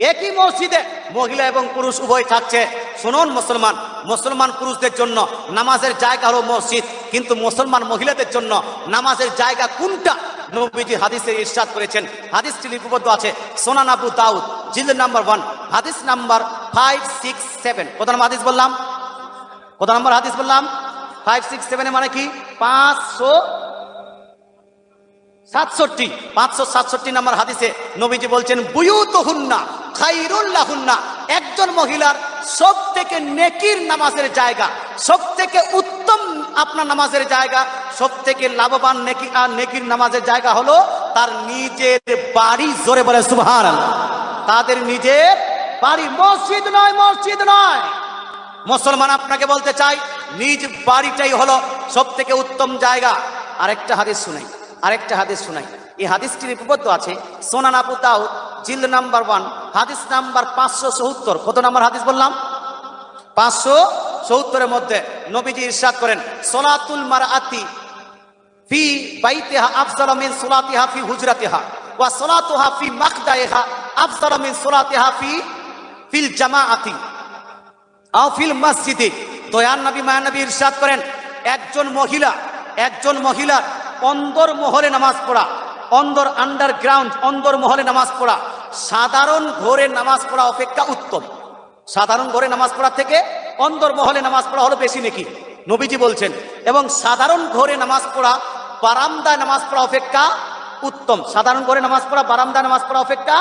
একই মসজিদে মহিলা এবং পুরুষ উভয় থাকছে। শুনুন মুসলমান মুসলমান পুরুষদের জন্য নামাজের জায়গা হলো মসজিদ, কিন্তু মুসলমান মহিলাদের জন্য নামাজের জায়গা কোনটা? নবীজি হাদিসে ইরশাদ করেছেন। হাদিসটি লিপিবদ্ধ আছে। সোনান আবু দাউদ জিল নাম্বার ওয়ান, হাদিস নাম্বার ফাইভ, সিক্স, সেভেন। কত নম্বর হাদিস বললাম? কত নম্বর হাদিস বললাম? ফাইভ, সিক্স সেভেনে মানে কি? পাঁচশো সাতষট্টি, পাঁচশো সাতষট্টি নম্বর হাদিসে নবীজি বলছেন বুয়ুত হুন্না খাইরুল্লাহ হুন্না একজন মহিলার সব থেকে নেকির নামাজের জায়গা সব থেকে উত্তম আপনার নামাজের জায়গা সব থেকে লাভবান নেকি আর নেকির নামাজের জায়গা হলো তার নিজের বাড়ি জোরে বলে সুভার তাদের নিজের বাড়ি মসজিদ নয় মসজিদ নয়। মুসলমান আপনাকে বলতে চাই, নিজ বাড়িটাই হলো সব থেকে উত্তম জায়গা। আরেকটা হাদিস শুনাই। আরেকটা হাদিস শুনাই। এই হাদিসটি লিপিবদ্ধ আছে, সোনান আবু দাউদ জিল নাম্বার ওয়ান, হাদিস নাম্বার পাঁচশো সত্তর। কত নাম্বার হাদিস বললাম? পাঁচশো সত্তরের মধ্যে নবীজি ইরশাদ করেন, সোলাতুল মার আতি ফি বাইতিহা আফজাল মিন সোলাতিহা ফি হুজরাতিহা, ওয়া সোলাতুহা ফি মাকদাইহা আফজাল মিন সোলাতিহা ফি ফিল জামাআতি আফিল মসজিদে। দয়ান নবী, মায়া নবী ইরশাদ করেন, একজন মহিলা একজন মহিলা অন্দর মহলে নামাজ পড়া, অন্দর আন্ডারগ্রাউন্ড অন্দর মহলে নামাজ পড়া। সাধারণ ঘরে নামাজ পড়া অপেক্ষা উত্তম। সাধারণ ঘরে নামাজ পড়া থেকে অন্দর মহলে নামাজ পড়া হলো বেশি নাকি? নবীজি বলছেন, এবং সাধারণ ঘরে নামাজ পড়া, বারান্দায় নামাজ পড়া অপেক্ষা উত্তম। সাধারণ ঘরে নামাজ পড়া, বারান্দায় নামাজ পড়া অপেক্ষা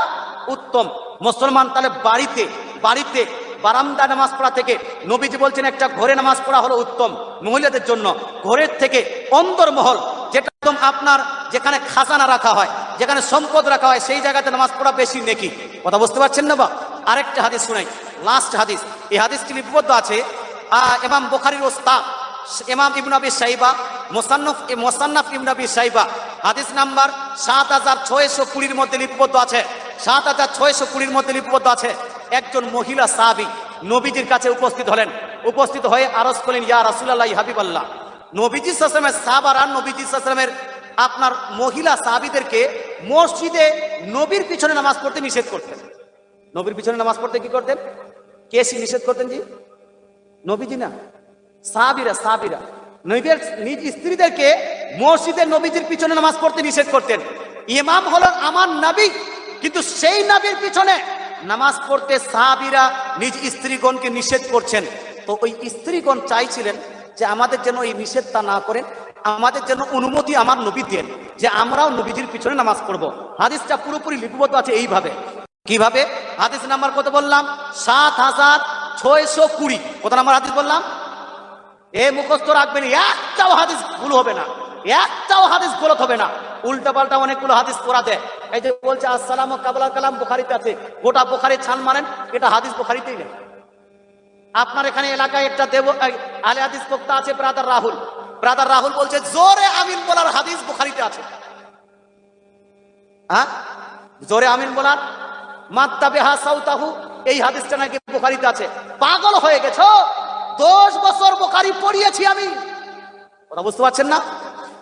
উত্তম। মুসলমান তাহলে বাড়িতে বাড়িতে বারান্দা নামাজ পড়া থেকে নবীজি বলছেন, একটা ঘরে নামাজ পড়া হলো উত্তম মহিলাদের জন্য। ঘরের থেকে অন্তর্মহল একদম আপনার যেখানে খাজানা রাখা হয়, যেখানে সম্পদ রাখা হয়, সেই জায়গাতে নামাজ পড়া বেশি নেকি। কথা বুঝতে পারছেন না বা? আরেকটা হাদিস শুনাই। লাস্ট হাদিস। এই হাদিসটি লিপিবদ্ধ আছে। ইমাম বোখারির ওস্তাদ ইমাম ইবন আবি সাইবা মোসান্নফ মোসান্নফ ইবন আবি সাইবা হাদিস নাম্বার সাত হাজার ছয়শো কুড়ির মধ্যে লিপিবদ্ধ আছে। সাত হাজার ছয়শো কুড়ির মধ্যে লিপিবদ্ধ আছে। একজন মহিলা সাহাবি নবীজির কাছে উপস্থিত হলেন। উপস্থিত হয়ে আরজ করলেন, ইয়া রাসুলাল্লাহ, হাবিবাল্লাহ। নবীজি সাসলামের সাহাবারা নবীজি সাসলামের আপনার মহিলা সাহাবিদেরকে মসজিদে নবীর পিছনে নামাজ পড়তে নিষেধ করতেন। নবীর পিছনে নামাজ পড়তে কি করতেন? কে নিষেধ করতেন জি? নবীজি না, সাহাবিরা সাহাবিরা। নবীর নিজ স্ত্রীদেরকে মসজিদে নবীজির পিছনে নামাজ পড়তে নিষেধ করতেন। ইমাম হলেন আমার নবী, কিন্তু সেই নবীর পিছনে নামাজ পড়তে সাহাবিরা নিজ স্ত্রীগণকে নিষেধ করছেন। তো ওই স্ত্রীগণ চাইছিলেন যে আমাদের যেন এই নিষেধটা না করেন, আমাদের যেন অনুমতি আমার নবী দেন যে আমরাও নবীজির পিছনে নামাজ পড়ব। হাদিসটা পুরোপুরি লিপিবদ্ধ আছে এইভাবে। কীভাবে? হাদিস নাম্বার কত বললাম? সাত হাজার ছয়শো কুড়ি। কত নাম্বার হাদিস বললাম? এ মুখস্থ রাখবেন, একটাও হাদিস ভুল হবে না। একটাও হাদিস গলত হবে না। উল্টা পাল্টা অনেকগুলো হাদিস পড়া দেয়। এই যে বলছে, আসসালাম কাবলা কালাম বোখারিতে আছে। গোটা বোখারি ছান মানেন এটা হাদিস বোখারিতেই নেই। আপনার এখানে এলাকায় একটা দেব আলে হাদিস বক্তা আছে ব্রাদার রাহুল। ব্রাদার রাহুল বলছে, জোরে আমিন বলার হাদিস বোখারিতে আছে। হ্যাঁ? জোরে আমিন বলার? এই আছে। পাগল হয়ে গেছো? দশ বছর বোখারি পড়িয়েছি আমি। বুঝতে পারছেন না?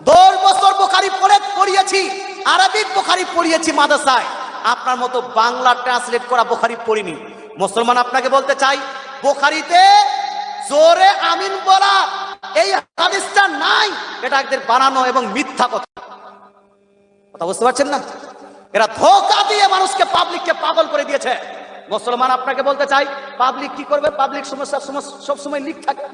দশ বছর বোখারি পড়ে পড়িয়েছি আরবিক পড়িয়েছি মাদ্রাসায়। আপনার মতো বাংলা ট্রান্সলেট করা বোখারি পড়িনি। মুসলমান আপনাকে বলতে চাই বোখারিতে জোরে আমিন বলা এই হাদিসটা নাই। এটা একদের বানানো এবং মিথ্যা কথা। কথা বুঝতে পারছেন না? এরা ধোকা দিয়ে মানুষকে পাবলিককে পাগল করে দিয়েছে। মুসলমান আপনাকে বলতে চাই পাবলিক কি করবে? পাবলিক সমস্যা সব সময় লিক থাকে।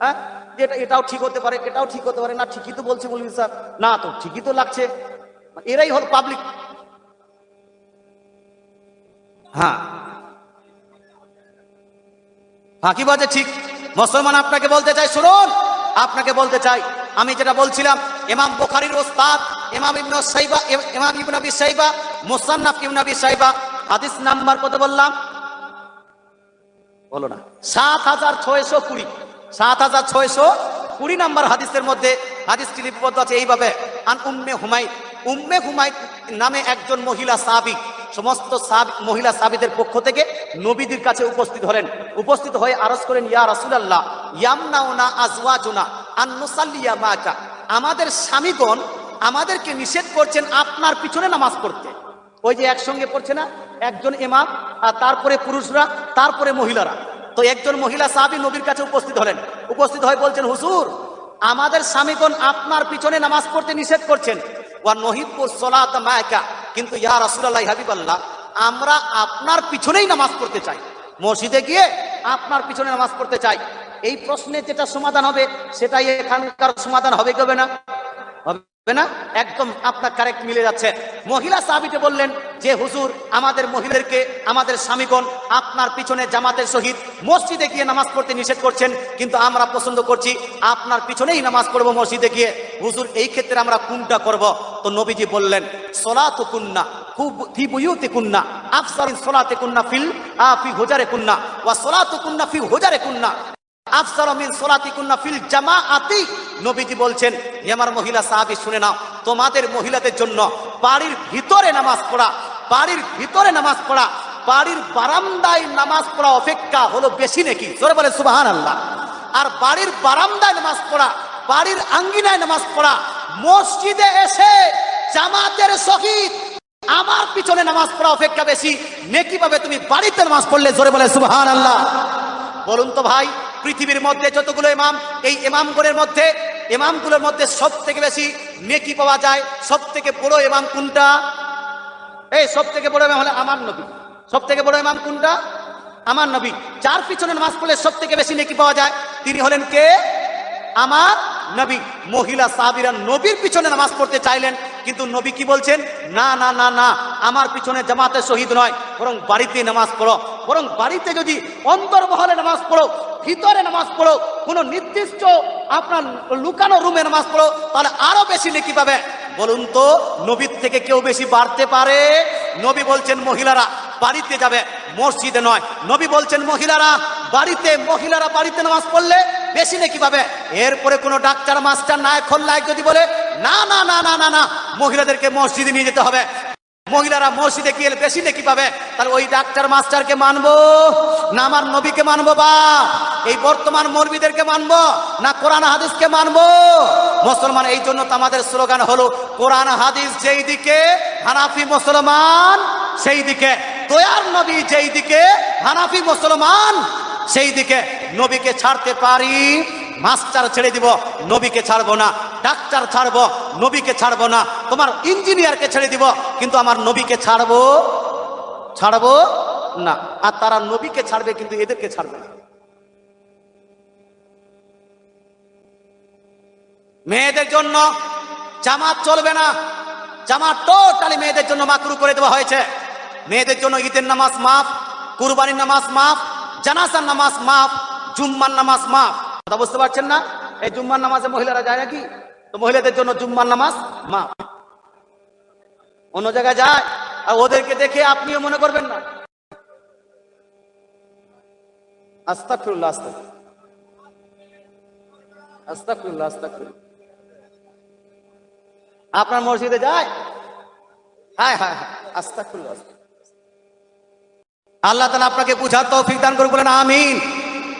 হ্যাঁ? এটা এটাও ঠিক হতে পারে, এটাও ঠিক হতে পারে। না, ঠিকই তো বলছে বলবি স্যার। না তো, ঠিকই তো লাগছে। এরাই হল পাবলিক হ্যাঁ। ফাঁকি বাজে, ঠিক। মুসলমান আপনাকে বলতে চাই শুনুন। আপনাকে বলতে চাই, আমি যেটা বলছিলাম এমাম বোখারির ওস্তাদ এমাম ইবনে সাইবা, ইমাম ইবনে আবি সাইবা, মুসান্নাফ ইবনে আবি সাইবা, হাদিস নাম্বার কত বললাম? বলো না। সাত হাজার ছয়শো কুড়ি। সাত হাজার ছয়শো কুড়ি নাম্বার হাদিসের মধ্যে হাদিসটি লিপিবদ্ধ আছে এইভাবে, আন উম্মে হুমাই উম্মে হুমাই নামে একজন মহিলা সাহাবি সমস্ত মহিলা সাবিদের পক্ষ থেকে নবীদের কাছে উপস্থিত হলেন। উপস্থিত হয়ে আরজ করেন, ইয়া রাসূলুল্লাহ, ইয়ামনাউনা আজওয়াজুনা আন নুসাল্লিয়া মাকা। আমাদের স্বামীগণ আমাদেরকে নিষেধ করছেন আপনার পিছনে নামাজ পড়তে। ওই যে একসঙ্গে পড়ছে না? একজন ইমাম, আর তারপরে পুরুষরা, তারপরে মহিলারা। তো একজন মহিলা সাহাবি নবীর কাছে উপস্থিত হলেন। উপস্থিত হয়ে বলছেন হুসুর আমাদের স্বামীগণ আপনার পিছনে নামাজ পড়তে নিষেধ করছেন। ওয়া নহিবুর সলাত মায়কা কিন্তু ইয়া হাবিব হাবিবাল্লাহ, আমরা আপনার পিছনেই নামাজ পড়তে চাই। মসজিদে গিয়ে আপনার পিছনে নামাজ পড়তে চাই। এই প্রশ্নে যেটা সমাধান হবে, সেটাই এখানকার সমাধান হবে কি হবে না? হবে না? একদম আপনার কারেক্ট মিলে যাচ্ছে। মহিলা সাহাবিতে বললেন যে, হুজুর, আমাদের মহিলাদেরকে, আমাদের স্বামীগণ আপনার পিছনে জামাতের সহিত মসজিদে গিয়ে নামাজ পড়তে নিষেধ করছেন, কিন্তু আমরা পছন্দ করছি আপনার পিছনেই নামাজ পড়ব মসজিদে গিয়ে। হুজুর, এই ক্ষেত্রে আমরা কোনটা করব? তো নবীজি বললেন, সলাত কুন্না, খুব ফি কুন্না, আফসারিন সলাতে কুন্না ফিল আ ফি হুজারে কুন্না, ওয়া সলাতু কুন্না ফি হুজারে কুন্না। আফসার মিন সোলাতি কুন্না ফিল জামাআতি। নবীজি বলছেন, হে আমার মহিলা, সাহাবী, শুনে নাও। তোমাদের মহিলাদের জন্য বাড়ির ভিতরে নামাজ পড়া, বাড়ির ভিতরে নামাজ পড়া, বাড়ির নামাজ পড়া অপেক্ষা হলো বেশি নাকি? জোরে বলে সুবাহান আল্লাহ আর বাড়ির বারান্দায় নামাজ পড়া, বাড়ির আঙ্গিনায় নামাজ পড়া, মসজিদে এসে জামাতের সহিত আমার পিছনে নামাজ পড়া অপেক্ষা বেশি। নেকি তুমি বাড়িতে নামাজ পড়লে জোরে বলে সুবাহান আল্লাহ বলুন তো ভাই পৃথিবীর মধ্যে যতগুলো ইমাম, এই ইমামগুলোর মধ্যে ইমামগুলোর মধ্যে সব থেকে বেশি নেকি পাওয়া যায় সব থেকে বড় ইমাম কোনটা? এই সব থেকে বড় ইমাম হলে আমার নবী। সব থেকে বড় ইমাম কোনটা? আমার নবী। যার পিছনে নামাজ পড়লে সব থেকে বেশি নেকি পাওয়া যায়, তিনি হলেন কে? আমার নবী। মহিলা সাহাবিরা নবীর পিছনে নামাজ পড়তে চাইলেন, কিন্তু নবী কি বলছেন? না না না না, আমার পিছনে জামাতে শহীদ নয়, বরং বাড়িতে নামাজ পড়ো। বরং বাড়িতে যদি অন্তর্মহলে নামাজ পড়ো ভিতরে নামাজ পড়ো, কোনো নির্দিষ্ট আপনার লুকানো রুমে নামাজ পড়ো, তাহলে আরও বেশি নেকি পাবে। বলুন তো, নবীর থেকে কেউ বেশি বাড়তে পারে? নবী বলছেন, মহিলারা বাড়িতে যাবে, মসজিদে নয়। নবী বলছেন, মহিলারা বাড়িতে মহিলারা বাড়িতে নামাজ পড়লে বেশি নাকি পাবে। এরপরে কোনো ডাক্তার, মাস্টার, নায়ক খোল্লায়ক যদি বলে, না না না না না না, মহিলাদেরকে মসজিদে নিয়ে যেতে হবে। মহিলারা মসজিদে গিয়ে বেশি নাকি পাবে? তাহলে ওই ডাক্তার মাস্টারকে মানবো? না আমার নবীকে মানবো বা? এই বর্তমান মৌলবীদেরকে মানবো? না কোরআন হাদিসকে মানবো? মুসলমান, এই জন্য তো আমাদের স্লোগান হলো, কোরআন হাদিস যেই দিকে হানাফি মুসলমান, সেই দিকে দয়ার নবী যেই দিকে হানাফি মুসলমান, সেই দিকে নবীকে ছাড়তে পারি। মাস্টার ছেড়ে দিব, নবীকে ছাড়বো না, ডাক্তার ছাড়বো, নবীকে ছাড়বো না, তোমার ইঞ্জিনিয়ারকে ছেড়ে দিব, কিন্তু আমার নবীকে ছাড়বো ছাড়বো না। আর তারা নবীকে ছাড়বে, কিন্তু এদেরকে ছাড়বে না। মেয়েদের জন্য জামাত চলবে না। জামাত টোটালি মেয়েদের জন্য মাকরু করে দেওয়া হয়েছে। মেয়েদের জন্য ঈদের নামাজ মাফ, কুরবানির নামাজ মাফ জানাসার নামাজ মাফ, জুম্মার নামাজ মাফ। কথা বুঝতে পারছেন না? এই জুম্মার নামাজে মহিলারা যায় নাকি? তো মহিলাদের জন্য জুম্মার নামাজ? মা। অন্য জায়গায় যায় আর ওদেরকে দেখে আপনিও মনে করবেন না। আস্তাকফিরুল্লাহ আস্তাক আস্তাকফিরুল্লাহ আস্তাকফিরুল্লাহ আপনার মসজিদে যায়? হায় হায় হায়। আস্তাকফিরুল্লাহ আস্তাক আল্লাহ তালা আপনাকে বুঝার তৌফিক দান করে বলেন আমিন।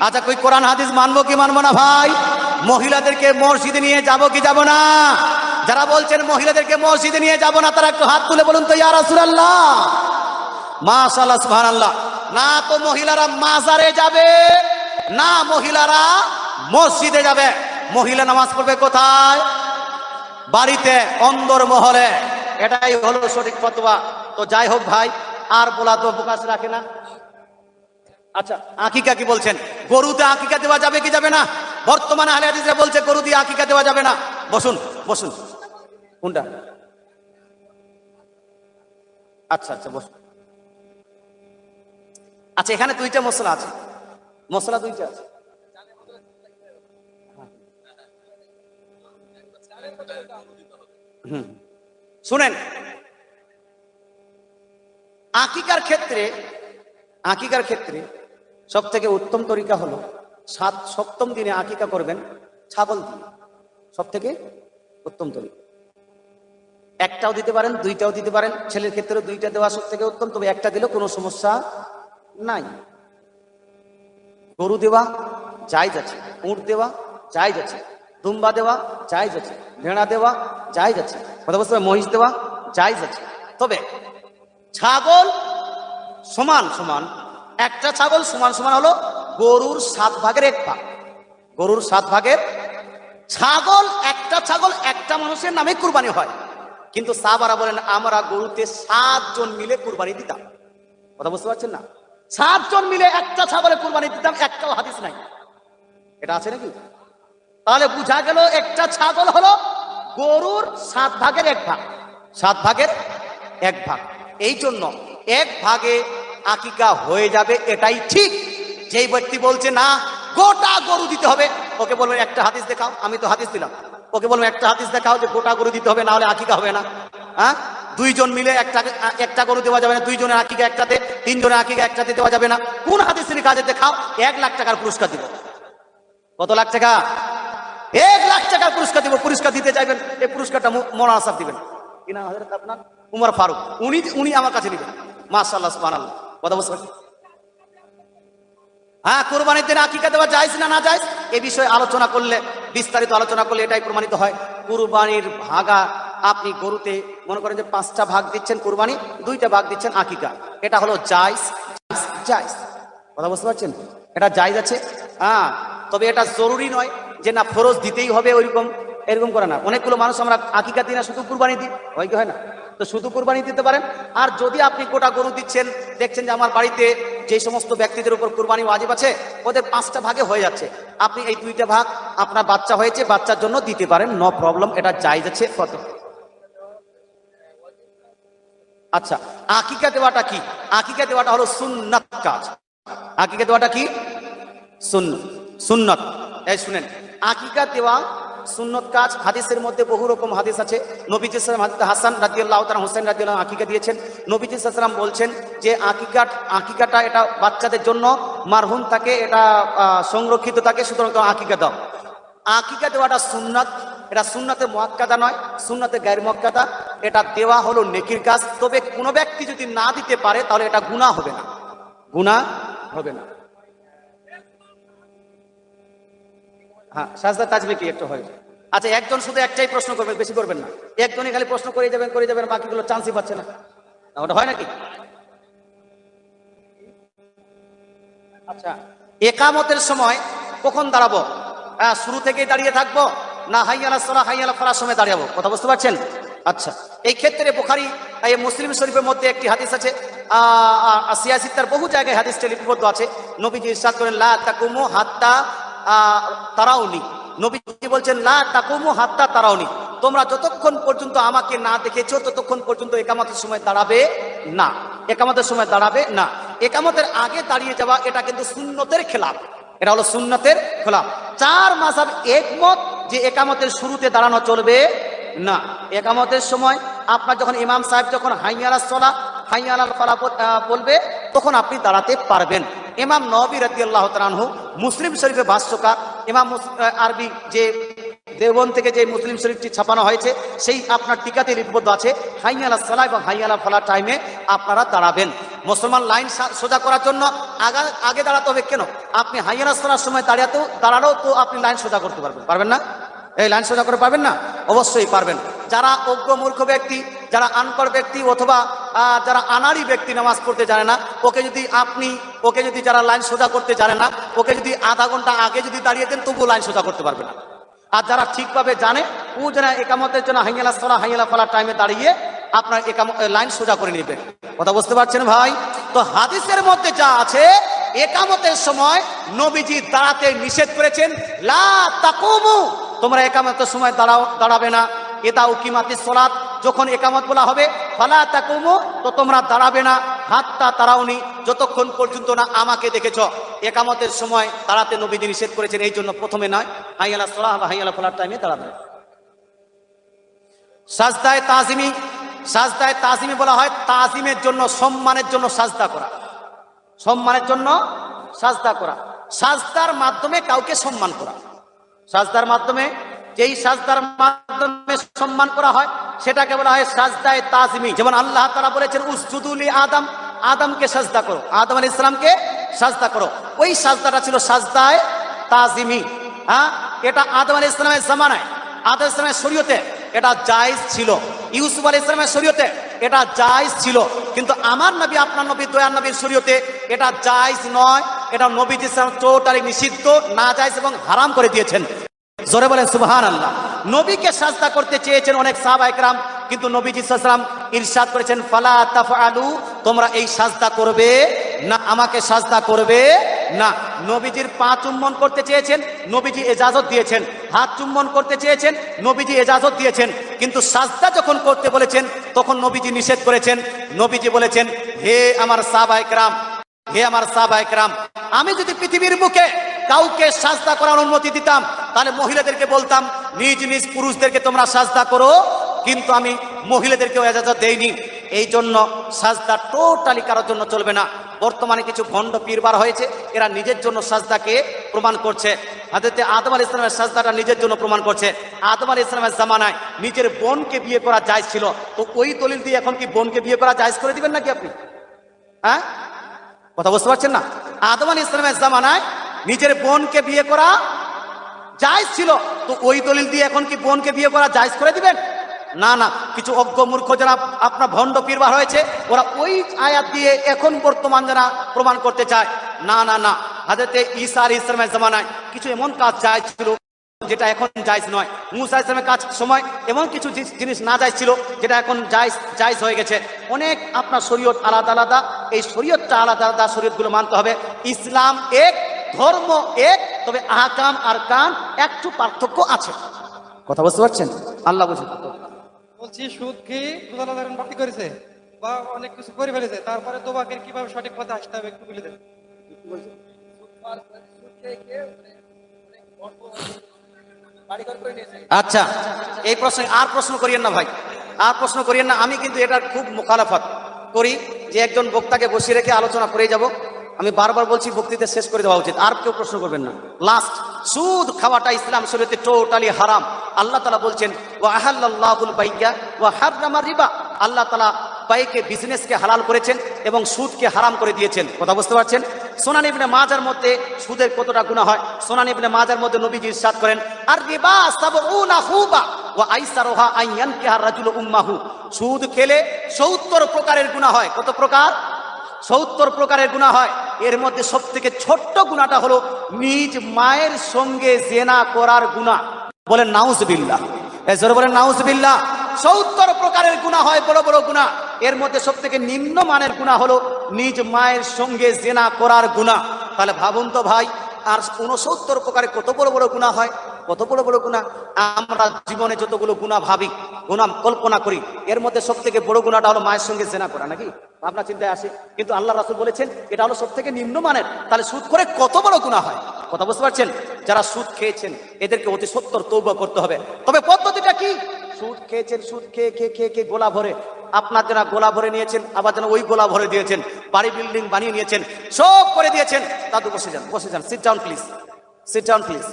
আচ্ছা কই কোরআন হাদিস মানবো কি মানবো না ভাই? মহিলাদেরকে মসজিদে নিয়ে যাব কি যাব না? যারা বলছেন মহিলাদেরকে মসজিদে নিয়ে যাব না, তারা একটু হাত তুলে বলুন তো, ইয়া রাসূলুল্লাহ। মাশাআল্লাহ, সুবহানাল্লাহ। না তো মহিলারা মাজারে যাবে, না মহিলারা মসজিদে যাবে। মহিলা নামাজ পড়বে কোথায়? বাড়িতে, অন্দর মহলে। এটাই হলো সঠিক ফতোয়া। তো যাই হোক ভাই, আর বলা তো প্রকাশ রাখে না। আচ্ছা আকিকা কি বলছেন? গরুতে আকিকা দেওয়া যাবে কি যাবে না? বর্তমানে আলে হাদিসরা বলছে গরু দিয়ে আকিকা দেওয়া যাবে না। বসুন বসুন। কোনটা? আচ্ছা আচ্ছা বসুন। আচ্ছা এখানে দুইটা মশলা আছে। মশলা দুইটা আছে। শুনেন, আকিকার ক্ষেত্রে আকিকার ক্ষেত্রে সব থেকে উত্তম তরিকা হলো সাত সপ্তম দিনে আকিকা করবেন ছাগল দিয়ে। সব থেকে উত্তম তরিকা। একটাও দিতে পারেন, দুইটাও দিতে পারেন। ছেলের ক্ষেত্রে দুইটা দেওয়া সব থেকে উত্তম, তবে একটা দিলেও কোনো সমস্যা নাই। গরু দেওয়া জায়জ আছে উঁট দেওয়া জায়জ আছে দুম্বা দেওয়া জায়জ আছে ভেড়া দেওয়া জায়জ আছে কথা পারবেন? মহিষ দেওয়া জায়জ আছে তবে ছাগল সমান সমান একটা ছাগল সমান সমান হলো গরুর সাত ভাগের এক ভাগ। গরুর সাত ভাগের ছাগল, একটা ছাগল একটা মানুষের নামে কুরবানি হয়। কিন্তু সাহাবারা বলেন, আমরা গরুতে সাতজন মিলে কুরবানি দিতাম। কথা বুঝতে পারছেন না? সাতজন মিলে একটা ছাগলে কুরবানি দিতাম, একটাও হাদিস নাই। এটা আছে নাকি? তাহলে বুঝা গেল একটা ছাগল হলো গরুর সাত ভাগের এক ভাগ। সাত ভাগের এক ভাগ। এই জন্য এক ভাগে আকিকা হয়ে যাবে, এটাই ঠিক। যেই ব্যক্তি বলছে, না, গোটা গরু দিতে হবে। ওকে বলবেন একটা হাদিস দেখাও। আমি তো হাদিস দিলাম। ওকে বলবেন একটা হাদিস দেখাও যে গোটা গরু দিতে হবে না হলে আকিকা হবে না। হ্যাঁ? দুইজন মিলে একটা একটা গরু দেওয়া যাবে না, দুইজনের আকিকা একটাতে, তিনজনের আকিকা একটাতে দেওয়া যাবে না। কোন হাদিসের কাজে দেখাও, এক লাখ টাকার পুরস্কার দিব। কত লাখ টাকা? এক লাখ টাকার পুরস্কার দিব, পুরস্কার দিতে চাইবেন, এই পুরস্কারটা মনা আসার দিবেন। কি নাম হাজার আপনার? উমর ফারুক। উনি উনি আমার কাছে দিবেন। মাশাল্লাহ সুবহানাল্লাহ। কথা বুঝতে হ্যাঁ কোরবানির দিনে আকিকা দেওয়া যায় না না যায় এ বিষয়ে আলোচনা করলে, বিস্তারিত আলোচনা করলে এটাই প্রমাণিত হয়। কুরবানির ভাগা, আপনি গরুতে মনে করেন যে পাঁচটা ভাগ দিচ্ছেন কুরবানি, দুইটা ভাগ দিচ্ছেন আকিকা। এটা হলো জায়জ জায়জ কথা বুঝতে পারছেন? এটা জায়জ আছে? হ্যাঁ তবে এটা জরুরি নয় যে না ফরজ দিতেই হবে ওইরকম, এরকম করে না। অনেকগুলো মানুষ আমরা আকিকা দিই না, শুধু কুরবানি দিই। হয় কি হয় না? তো শুধু কুরবানি দিতে পারেন। আর যদি আপনি গোটা গরু দিচ্ছেন, দেখছেন যে আমার বাড়িতে যে সমস্ত ব্যক্তিদের উপর কোরবানি ওয়াজিব আছে, ওদের পাঁচটা ভাগে হয়ে যাচ্ছে। আপনি এই দুইটা ভাগ আপনার বাচ্চা হয়েছে, বাচ্চার জন্য দিতে পারেন, নো প্রবলেম, এটা জায়জ আছে কত আচ্ছা আকিকা দেওয়াটা কি? আকিকা দেওয়াটা হলো সুন্নাত কাজ। আকিকা দেওয়াটা কি? সুন্নত। সুন্নত। এই শুনেন, আকিকা দেওয়া সুন্নত কাজ, হাদিসের মধ্যে বহু রকম হাদিস আছে। নবীজ হাসান রাজিউল্লাহ তারা হোসেন রাজিউল্লাহ আকিকা দিয়েছেন। নবীজ ইসলাম বলছেন যে আকিকা আকিকাটা এটা বাচ্চাদের জন্য মারহুম থাকে, এটা সংরক্ষিত থাকে, সুতরাং আকিকা দাও। আকিকা দেওয়াটা সুন্নাত, এটা সুন্নাতে মহাক্কাদা নয়, সুন্নাতে গায়ের মক্কাদা এটা দেওয়া হলো নেকির কাজ। তবে কোনো ব্যক্তি যদি না দিতে পারে, তাহলে এটা গুণা হবে না। গুণা হবে না। হ্যাঁ সাজদা তাজবে কি একটু হয়? আচ্ছা একজন শুধু একটাই প্রশ্ন করবেন, বেশি করবেন না। একজনই খালি প্রশ্ন করে যাবেন করে যাবেন বাকিগুলো চান্সই পাচ্ছে না। ওটা হয় নাকি? আচ্ছা একামতের সময় কখন দাঁড়াবো? হ্যাঁ শুরু থেকেই দাঁড়িয়ে থাকব, না হাইয়ালা সরা হাইয়ালা ফরার সময় দাঁড়াবো কথা বুঝতে পারছেন? আচ্ছা এই ক্ষেত্রে বোখারি, এই মুসলিম শরীফের মধ্যে একটি হাদিস আছে সিয়াসিত্তার বহু জায়গায় হাদিসটা লিপিবদ্ধ আছে। নবীজি ইরশাদ করেন, লা তাকুমু হাত্তা আহ, তারাউনি নবীজি বলছেন লা তাকুমু হাত্তা তারাউনি তোমরা যতক্ষণ পর্যন্ত আমাকে না দেখেছ ততক্ষণ পর্যন্ত একামতের সময় দাঁড়াবে না। একামতের সময় দাঁড়াবে না। একামতের আগে দাঁড়িয়ে যাওয়া এটা কিন্তু সুন্নতের খেলাফ এটা হলো সুন্নতের খেলাফ চার মাসাব একমত যে একামতের শুরুতে দাঁড়ানো চলবে না। একামতের সময় আপনার যখন ইমাম সাহেব যখন হাইয়ালা সলা হাইয়ালা ফলা বলবে তখন আপনি দাঁড়াতে পারবেন। ইমাম নবী রাতি আল্লাহ তালানহু মুসলিম শরীফে ভাষ্যকার। ইমাম আরবি যে দেবন থেকে যে মুসলিম শরীফটি ছাপানো হয়েছে, সেই আপনার টিকাতে লিপিবদ্ধ আছে। হাইয়ালা সালা এবং হাইয়ালা ফলা টাইমে আপনারা দাঁড়াবেন। মুসলমান লাইন সোজা করার জন্য আগা আগে দাঁড়াতে হবে কেন? আপনি হাইয়ালা সালার সময় দাঁড়াতেও দাঁড়ালেও তো আপনি লাইন সোজা করতে পারবেন। পারবেন না? এই লাইন সোজা করে পারবেন না? অবশ্যই পারবেন। যারা অজ্ঞ মূর্খ ব্যক্তি যারা আনপড় ব্যক্তি অথবা যারা আনারি ব্যক্তি নামাজ পড়তে জানে না, ওকে যদি আপনি, ওকে যদি যারা লাইন সোজা করতে জানে না, ওকে যদি আধা ঘণ্টা আগে যদি দাঁড়িয়ে দেন, তবুও লাইন সোজা করতে পারবে না। আর যারা ঠিকভাবে জানে, ও যেন একামতের জন্য হাইয়ালা সলা হাইয়ালা ফলার টাইমে দাঁড়িয়ে আপনার একাম লাইন সোজা করে নেবে। কথা বুঝতে পারছেন ভাই? তো হাদিসের মধ্যে যা আছে, একামতের সময় নবীজি দাঁড়াতে নিষেধ করেছেন, লা তোমরা একামতের সময় দাঁড়াও, দাঁড়াবে না। এটা উকিমাতি সলাৎ যখন একামত বলা হবে, ফালা তাকুমু তো তোমরা দাঁড়াবে না। হাতটা তারাওনি যতক্ষণ পর্যন্ত না আমাকে দেখেছ। একামতের সময় দাঁড়াতে নবীজি নিষেধ করেছেন, এই জন্য প্রথমে নয়। হাইয়ালা সলাহ বা হাইয়ালা ফলার টাইমে দাঁড়াবে। সাজদায় তাজিমি সাজদায় তাজিমি বলা হয়, তাজিমের জন্য, সম্মানের জন্য সাজদা করা। সম্মানের জন্য সাজদা করা। সাজদার মাধ্যমে কাউকে সম্মান করা। সাজদার মাধ্যমে যেই সাজদার মাধ্যমে সম্মান করা হয়, সেটাকে বলা হয় সাজদায় তাজমি। যেমন আল্লাহ তারা বলেছেন উসজুদুলি আদম। আদমকে সাজদা করো। আদম আলী ইসলামকে সাজদা করো। ওই সাজদাটা ছিল সাজদায় তাজিমি। হ্যাঁ? এটা আদম আলী ইসলামের জামানায়, আদম ইসলামের শরীয়তে এটা জায়েজ ছিল। ইউসুফ আলী ইসলামের শরীয়তে এটা জায়েজ ছিল। কিন্তু আমার নবী, আপনার নবী, দয়ার নবীর শরীয়তে এটা জায়জ নয়। এটা নবীজি ইসলাম টোটালি নিষিদ্ধ, না জায়েজ এবং হারাম করে দিয়েছেন। জোরে বলেন সুবহান আল্লাহ নবীকে সাজদা করতে চেয়েছেন অনেক সাহাবা একরাম, কিন্তু নবীজি সাল্লাম ইরশাদ করেছেন, ফালা তাফআলু, তোমরা এই সাজদা করবে না, আমাকে সাজদা করবে না। নবীজির পা চুম্বন করতে চেয়েছেন, নবীজি এজাজত দিয়েছেন। হাত চুম্বন করতে চেয়েছেন, নবীজি এজাজত দিয়েছেন। কিন্তু সাজদা যখন করতে বলেছেন, তখন নবীজি নিষেধ করেছেন। নবীজি বলেছেন, হে আমার সাহাবা একরাম, হে আমার সাহাবা একরাম, আমি যদি পৃথিবীর বুকে কাউকে সাজদা করার অনুমতি দিতাম, তাহলে মহিলাদেরকে বলতাম, নিজ নিজ পুরুষদেরকে তোমরা সাজদা করো, কিন্তু আমি মহিলাদেরকেও এজাজত দেইনি। এই জন্য সাজদা টোটালি কারোর জন্য চলবে না। বর্তমানে কিছু ভণ্ড পীরবার হয়েছে, এরা নিজের জন্য সাজদাকে প্রমাণ করছে। হাজরতে আদম ইসলামের সাজদাটা নিজের জন্য প্রমাণ করছে। আদম আল ইসলামের জামানায় নিজের বোনকে বিয়ে করা জায়জ ছিল। তো ওই দলিল দিয়ে এখন কি বোনকে বিয়ে করা জায়জ করে দিবেন নাকি আপনি? হ্যাঁ? কথা বুঝতে পারছেন না? আদম আলী ইসলামের জামানায় নিজের বোনকে বিয়ে করা জায়জ ছিল। তো ওই দলিল দিয়ে এখন কি বোনকে বিয়ে করা জায়জ করে দিবেন? না না, কিছু অজ্ঞ মূর্খ যারা আপনার ভণ্ড পীরবার হয়েছে, ওরা ওই আয়াত দিয়ে এখন বর্তমান যারা প্রমাণ করতে চায়, না না না, হাজরতে ঈসা আলী ইসলামের জামানায় কিছু এমন কাজ জায়জ ছিল যেটা এখন জায়জ নয়। মুসা ইসলামের কাজ সময় এমন কিছু জিনিস না জায়জ ছিল যেটা এখন জায়জ জায়জ হয়ে গেছে। অনেক আপনার শরীয়ত আলাদা আলাদা, এই শরীয়তটা আলাদা আলাদা শরীয়তগুলো মানতে হবে। ইসলাম এক ধর্ম এক তবে আহকাম আর কান একটু পার্থক্য আছে। কথা বুঝতে পারছেন? আল্লাহ বুঝে বলছি সুদ কি ধরেন করেছে? বা অনেক কিছু করে ফেলেছে? তারপরে তোবাকে কীভাবে সঠিক পথে আসতে হবে একটু বলে দেন। আচ্ছা এই প্রশ্ন আর প্রশ্ন করিয়েন না ভাই। আর প্রশ্ন করিয়েন না আমি কিন্তু এটার খুব মোখালাফত করি যে একজন বক্তাকে বসিয়ে রেখে আলোচনা করে যাব। আমি বারবার বলছি, বক্তৃতা শেষ করে দেওয়া উচিত। আর কেউ প্রশ্ন করবেন না। লাস্ট সুদ খাওয়াটা ইসলাম শরীয়তে টোটালি হারাম। আল্লাহ তালা বলছেন ও আহাল্লাহুল বাইয়া ও হারামার রিবা। আল্লাহ তালা বাইকে বিজনেসকে হালাল করেছেন এবং সুদকে হারাম করে দিয়েছেন। কথা বুঝতে পারছেন? সোনান ইবনে মাজার মধ্যে সুদের কতটা গুণা হয়? সোনান ইবনে মাজার মধ্যে নবীজি ইরশাদ করেন আর রিবা সাবউনা হুবা ওয়া আইসারুহা আইয়ানকিহা রাজুলু উম্মাহু। সুদ খেলে 70 প্রকারের গুনাহ হয়। কত প্রকার? সত্তর প্রকারের গুণা হয়। এর মধ্যে সব থেকে ছোট্ট গুণাটা হলো নিজ মায়ের সঙ্গে জেনা করার গুণা। বলেন, নাউজবিল্লাহ। এজোর বলেন, নাউজবিল্লাহ। সত্তর প্রকারের গুণা হয়, বড় বড় গুণা। এর মধ্যে সব থেকে নিম্ন মানের গুণা হলো নিজ মায়ের সঙ্গে জেনা করার গুণা। তাহলে ভাবুন তো ভাই, আর উনসত্তর প্রকারে কত বড় বড় গুণা হয়? কত বড় বড় গুণা আমরা জীবনে যতগুলো গুণা ভাবি গুণা কল্পনা করি, এর মধ্যে সব থেকে বড় গুণাটা হলো মায়ের সঙ্গে জেনা করা, নাকি? ভাবনা চিন্তায় আসে। কিন্তু আল্লাহ রাসুল বলেছেন, এটা হলো সব থেকে নিম্নমানের তাহলে সুদ করে কত বড় গুণা হয়? কথা বুঝতে পারছেন? যারা সুদ খেয়েছেন, এদেরকে অতি সত্তর তৌবা করতে হবে। তবে পদ্ধতিটা কি? সুদ খেয়েছেন, সুদ খেয়ে খেয়ে খেয়ে খেয়ে গোলা ভরে। আপনার যারা গোলা ভরে নিয়েছেন, আবার যেন ওই গোলা ভরে দিয়েছেন, বাড়ি বিল্ডিং বানিয়ে নিয়েছেন, সব করে দিয়েছেন তাদের বসে যান বসে যান। Sit down please sit down please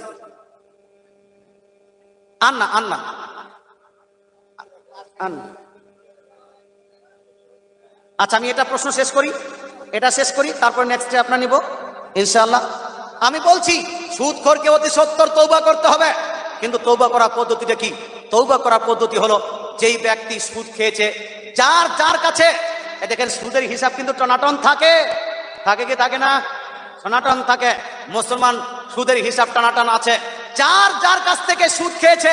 আন্না আন্না। আন্না। আচ্ছা আমি এটা প্রশ্ন শেষ করি। এটা শেষ করি, তারপর নেক্সটে আপনার নিব। ইনশাআল্লাহ। আমি বলছি সুদখোরকে অতি সত্তর তৌবা করতে হবে। কিন্তু তৌবা করার পদ্ধতিটা কি? তৌবা করার পদ্ধতি হলো, যেই ব্যক্তি সুদ খেয়েছে, যার যার কাছে দেখেন, সুদের হিসাব কিন্তু টনাটন থাকে। থাকে কি, থাকে না? টনাটন থাকে। মুসলমান সুদের হিসাব টানাটান আছে। যার যার কাছ থেকে সুদ খেয়েছে,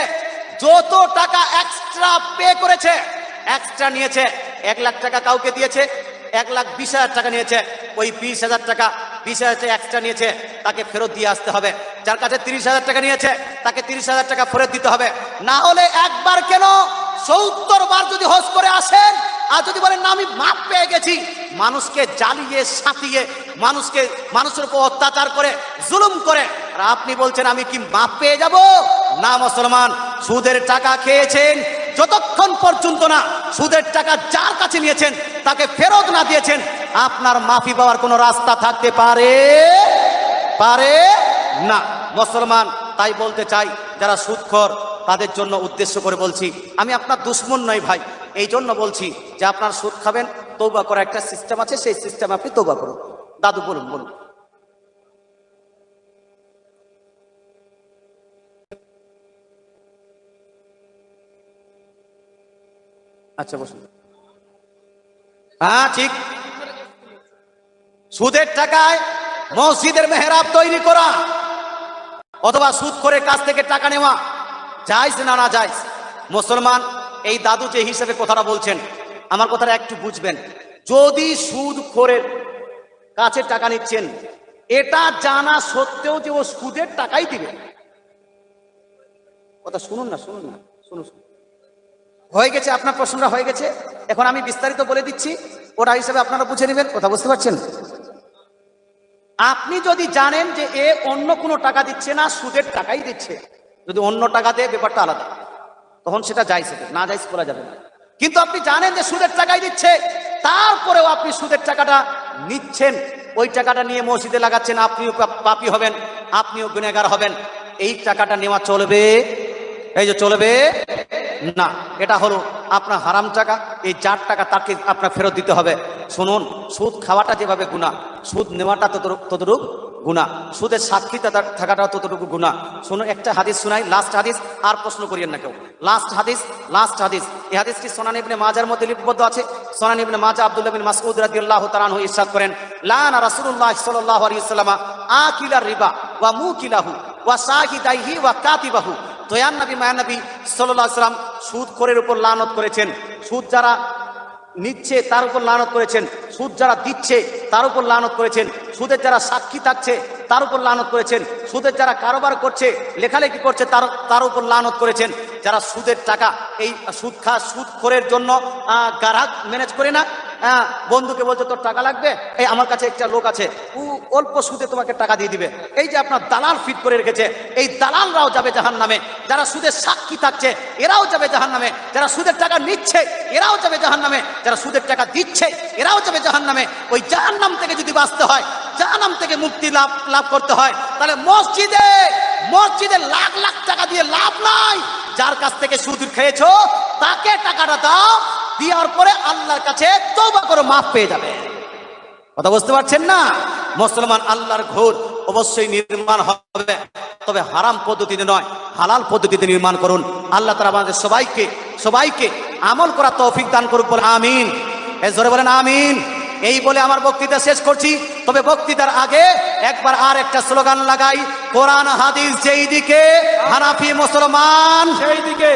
যত টাকা এক্সট্রা পে করেছে এক্সট্রা নিয়েছে, এক লাখ টাকা কাউকে দিয়েছে, এক লাখ বিশ হাজার টাকা নিয়েছে, ওই বিশ হাজার টাকা বিশ হাজার এক্সট্রা নিয়েছে, তাকে ফেরত দিয়ে আসতে হবে। যার কাছে তিরিশ হাজার টাকা নিয়েছে, তাকে তিরিশ হাজার টাকা ফেরত দিতে হবে। না হলে একবার কেন সত্তর বার যদি হজ করে আসেন, আর যদি বলেন, না, আমি মাপ পেয়ে গেছি। মানুষকে জ্বালিয়ে, সাঁতিয়ে, মানুষকে, মানুষের উপর অত্যাচার করে, জুলুম করে আর আপনি বলছেন আমি কি মাপ পেয়ে যাব? না, মুসলমান, সুদের টাকা খেয়েছেন যতক্ষণ পর্যন্ত না সুদের টাকা যার কাছে নিয়েছেন তাকে ফেরত না দিয়েছেন, আপনার মাফি পাওয়ার কোনো রাস্তা থাকতে পারে? পারে না। মুসলমান, তাই বলতে চাই, যারা সুদখোর, তাদের জন্য উদ্দেশ্য করে বলছি, আমি আপনার দুশ্মন নই ভাই, এই জন্য বলছি যে আপনার সুদ খাবেন তৌবা করার একটা সিস্টেম আছে, সেই সিস্টেম আপনি তৌবা করুন। দাদু, বলুন বলুন। আচ্ছা বসুন। হ্যাঁ ঠিক। সুদের টাকায় মসজিদের মেহরাব তৈরি করা, অথবা সুদ করে কাছ থেকে টাকা নেওয়া, যাইস না না যাইস। মুসলমান, এই দাদু যে হিসেবে কথাটা বলছেন, আমার কথাটা একটু বুঝবেন। যদি সুদ করে কাছে টাকা নিচ্ছেন, এটা জানা সত্ত্বেও যে ও সুদের টাকাই দিবে। কথা শুনুন না শুনুন না, শুনুন শুনুন। হয়ে গেছে, আপনার প্রশ্নটা হয়ে গেছে। এখন আমি বিস্তারিত বলে দিচ্ছি, ওটা হিসেবে আপনারা বুঝে নেবেন, কথা বুঝতে পারছেন? আপনি যদি জানেন যে এ অন্য কোনো টাকা দিচ্ছে না, সুদের টাকাই দিচ্ছে। যদি অন্য টাকা দেয়, ব্যাপারটা আলাদা। তখন সেটা যাই যাইছে না যাইছে বলা যাবে না। কিন্তু আপনি জানেন যে সুদের টাকাই দিচ্ছে, তারপরেও আপনি সুদের টাকাটা নিচ্ছেন। ওই টাকাটা নিয়ে মসজিদে লাগাচ্ছেন, আপনিও পাপি হবেন, আপনিও গুনেগার হবেন। এই টাকাটা নেওয়া চলবে, এই যে চলবে না, এটা হলো আপনার হারাম টাকা, এই চার টাকা তাকে আপনার ফেরত দিতে হবে। শুনুন, সুদ খাওয়াটা যেভাবে গুণা সুদ নেওয়াটা ততটুক গুণা সুদের সাক্ষী থাকাটা ততটুকু গুণা শুনুন, একটা হাদিস শুনাই লাস্ট হাদিস, আর প্রশ্ন করিয়েন না কেউ। লাস্ট হাদিস লাস্ট হাদিস, এই হাদিসটি সোনান ইবনে মাজার মধ্যে লিপিবদ্ধ আছে। সোনান ইবনে মাজা আব্দুল্লাহ বিন মাসউদ রাদিয়াল্লাহু তাআলা আনহু ইরশাদ করেন, লানা রাসূলুল্লাহ সাল্লাল্লাহু আলাইহি ওয়াসাল্লাম আকিলার রিবা ওয়া মুকিলাহু ওয়া শাহিদাইহি ওয়া কাতিবাহু দয়ান নবী, মায়া নবী সাল্লাল্লাহু সাল্লাম সুদ খোরের উপর লানত করেছেন। সুদ যারা নিচ্ছে তার উপর লানত করেছেন। সুদ যারা দিচ্ছে তার উপর লানত করেছেন। সুদের যারা সাক্ষী থাকছে তার উপর লানত করেছেন। সুদের যারা কারোবার করছে, লেখালেখি করছে, তার তার উপর লানত করেছেন। যারা সুদের টাকা, এই সুদ খা, সুদ খোরের জন্য গ্রাহক ম্যানেজ করে না হ্যাঁ বন্ধুকে বলছে, তোর টাকা লাগবে? এই আমার কাছে একটা লোক আছে, ও অল্প সুদে তোমাকে টাকা দিয়ে দিবে। এই যে আপনার দালাল ফিট করে রেখেছে, এই দালালরাও যাবে জাহান নামে যারা সুদের সাক্ষী থাকছে, এরাও যাবে জাহান নামে যারা সুদের টাকা নিচ্ছে, এরাও যাবে জাহান নামে যারা সুদের টাকা দিচ্ছে, এরাও যাবে জাহান নামে ওই জাহান নাম থেকে যদি বাঁচতে হয় জাহান নাম থেকে মুক্তি লাভ লাভ করতে হয়। তাহলে মসজিদে মসজিদে লাখ লাখ টাকা দিয়ে লাভ নাই। যার কাছ থেকে সুদ খেয়েছো, তাকে টাকাটা দাও, দেওয়ার পরে আল্লাহর কাছে তৌবা করে মাফ পেয়ে যাবে। কথা বুঝতে পারছেন না? মুসলমান আল্লাহর ঘোর অবশ্যই নির্মাণ হবে। তবে হারাম পদ্ধতিতে নয়, হালাল পদ্ধতিতে নির্মাণ করুন। আল্লাহ তারা আমাদের সবাইকে সবাইকে আমল করা তৌফিক দান করুক বলে, আমিন। এ জোরে বলেন, আমিন। এই বলে আমার বক্তৃতা শেষ করছি। তবে বক্তৃতার আগে একবার আর একটা স্লোগান লাগাই। কোরআন, হাদিস যেই দিকে হানাফি, মুসলমান সেই দিকে